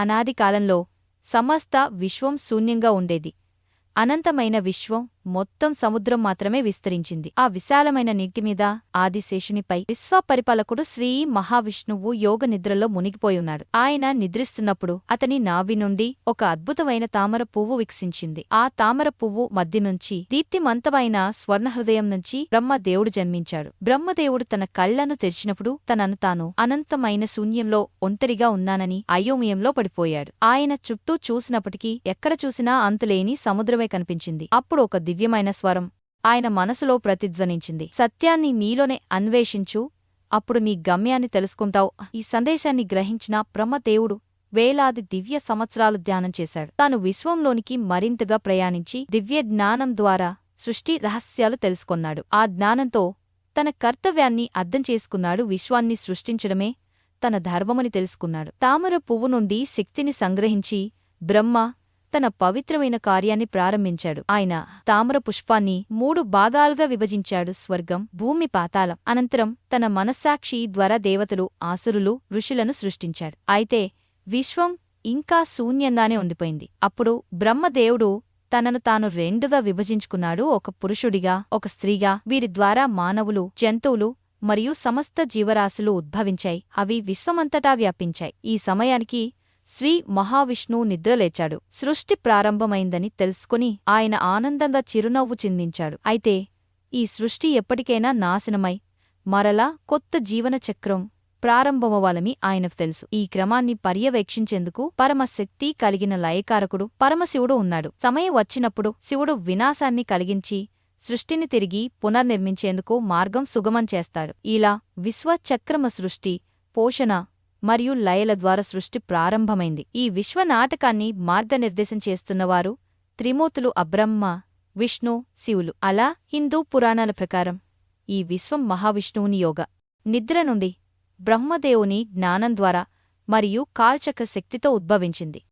అనాది కాలంలో సమస్త విశ్వం శూన్యంగా ఉండేది. అనంతమైన విశ్వం మొత్తం సముద్రం మాత్రమే విస్తరించింది. ఆ విశాలమైన నీటిమీద ఆదిశేషునిపై విశ్వపరిపాలకుడు శ్రీ మహావిష్ణువు యోగ నిద్రలో మునిగిపోయున్నాడు. ఆయన నిద్రిస్తున్నప్పుడు అతని నావి నుండి ఒక అద్భుతమైన తామర పువ్వు వికసించింది ఆ తామర పువ్వు మధ్య నుంచి దీప్తిమంతమైన స్వర్ణహృదయం నుంచి బ్రహ్మదేవుడు జన్మించాడు. బ్రహ్మదేవుడు తన కళ్ళను తెరిచినప్పుడు తనను తాను అనంతమైన శూన్యంలో ఒంటరిగా ఉన్నానని అయోమయంలో పడిపోయాడు. ఆయన చుట్టూ చూసినప్పటికీ ఎక్కడ చూసినా అంతులేని సముద్రమే కనిపించింది. అప్పుడు ఒక దివ్యమైన స్వరం. ఆయన మనసులో ప్రతిధ్వనించింది. సత్యాన్ని నీలోనే అన్వేషించు. అప్పుడు నీ గమ్యాన్ని తెలుసుకుంటావు. ఈ సందేశాన్ని గ్రహించిన బ్రహ్మదేవుడు వేలాది దివ్య సంవత్సరాలు ధ్యానం చేశాడు. తాను విశ్వంలోనికి మరింతగా ప్రయాణించి దివ్య జ్ఞానం ద్వారా సృష్టి రహస్యాలు తెలుసుకొన్నాడు. ఆ జ్ఞానంతో తన కర్తవ్యాన్ని అర్థం చేసుకున్నాడు. విశ్వాన్ని సృష్టించడమే తన ధర్మమని తెలుసుకున్నాడు. తామర పువ్వు నుండి శక్తిని సంగ్రహించి బ్రహ్మ తన పవిత్రమైన కార్యాన్ని ప్రారంభించాడు. ఆయన తామర పుష్పాన్ని మూడు భాగాలుగా విభజించాడు. స్వర్గం భూమి పాతాళం. అనంతరం తన మనస్సాక్షి ద్వారా దేవతలు ఆసురులు ఋషులను సృష్టించాడు. అయితే విశ్వం ఇంకా శూన్యంగానే ఉండిపోయింది. అప్పుడు బ్రహ్మదేవుడు తనను తాను రెండుగా విభజించుకున్నాడు. ఒక పురుషుడిగా ఒక స్త్రీగా. వీరి ద్వారా మానవులు జంతువులు మరియు సమస్త జీవరాశులు ఉద్భవించాయి. అవి విశ్వమంతటా వ్యాపించాయి. ఈ సమయానికి శ్రీ మహావిష్ణువు నిద్రలేచాడు సృష్టి ప్రారంభమైందని తెలుసుకుని ఆయన ఆనందంగా చిరునవ్వు చిందించాడు. అయితే ఈ సృష్టి ఎప్పటికైనా నాశనమై మరలా కొత్త జీవన చక్రం ప్రారంభమవ్వాలని ఆయనకు తెలుసు. ఈ క్రమాన్ని పర్యవేక్షించేందుకు పరమశక్తి కలిగిన లయకారకుడు పరమశివుడు ఉన్నాడు. సమయం వచ్చినప్పుడు శివుడు వినాశాన్ని కలిగించి సృష్టిని తిరిగి పునర్నిర్మించేందుకు మార్గం సుగమం చేస్తాడు. ఇలా విశ్వచక్రమ సృష్టి పోషణ మరియు లయల ద్వారా సృష్టి ప్రారంభమైంది. ఈ విశ్వనాటకాన్ని మార్గనిర్దేశం చేస్తున్నవారు త్రిమూర్తులు అబ్రహ్మ విష్ణు శివులు. అలా హిందూ పురాణాల ప్రకారం ఈ విశ్వం మహావిష్ణువుని యోగ. నిద్ర నుండి బ్రహ్మదేవుని జ్ఞానం ద్వారా మరియు కాల్చక శక్తితో ఉద్భవించింది.